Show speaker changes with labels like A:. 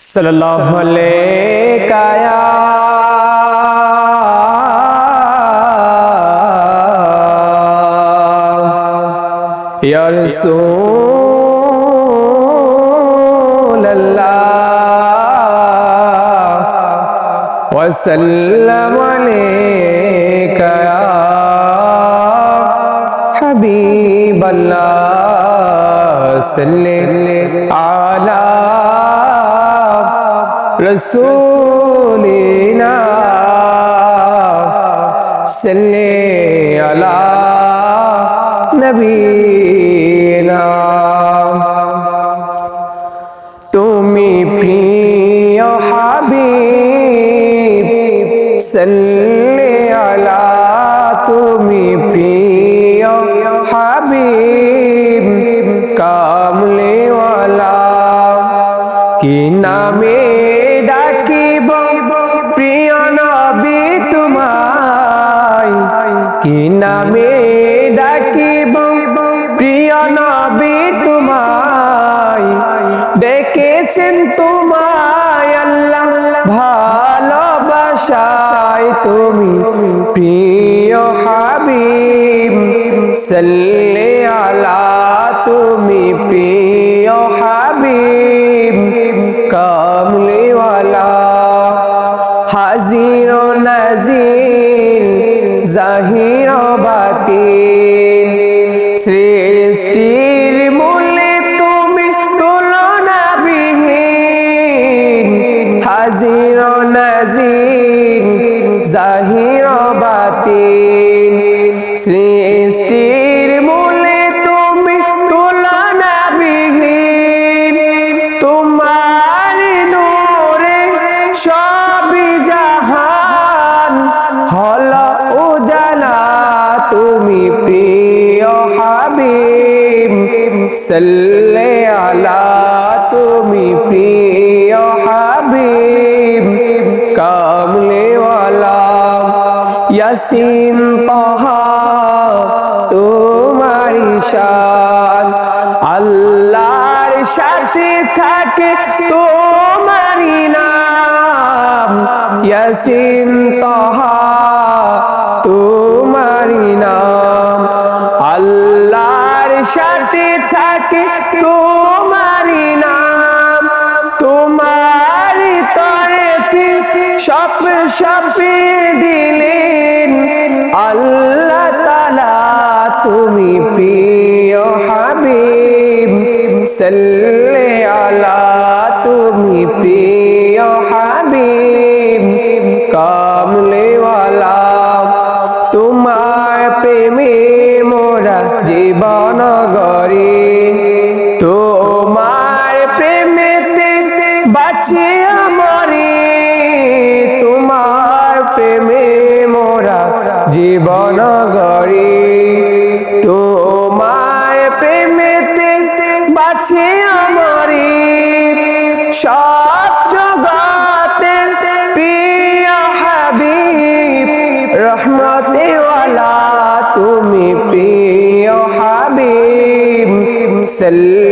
A: सल्लल्लाहु अलैका या या रसूल अल्लाह वसल्लम अलैका या हबीब अल्लाह सल्ले رسولنا صل على نبينا তুমি প্রিয় হাবিব সাল্লি আলা, তুমি প্রিয় হাবিব কামলেওয়ালা। কি নামে কি নামে ডাকিব। প্রিয় নবী তোমায়, ডেকেছেন তোমায় আল্লাহ। ভালোবাসায় তুমি প্রিয় হাবিব। সাল্লে আলা, তুমি প্রিয় হাবিব। কামলিওয়ালা, হাজির নাজির জাহির ও বাতিল। সৃষ্টির মূলে তুমি তুলনাবিহীন। হাজির ও নাজির জাহির বাতি বাতিল। হাবিব, সাল্লে আলা তুমি প্রিয় হাবিব, কামলেওয়ালা ইয়াসিন তহা তোমার শান। আল্লাহর সাথে থাকে তোমারি নাম। ইয়াসিন সপ সপে দিলেন। আল্লাহ তালা তুমি প্রিয় হাবিব। সাল্লে আলা, তুমি প্রিয় হাবিব। কামলেওয়ালা, তোমার প্রেমে মোরা জীবন গরে তোমার প্রেমেতে বাঁচে জীবন তোমায় প্রেমেতে বাঁচে আমরে। সব জগতে প্রিয় হাবিব রহমতে তুমি প্রিয় হাবিব সাল্লাল্লাহু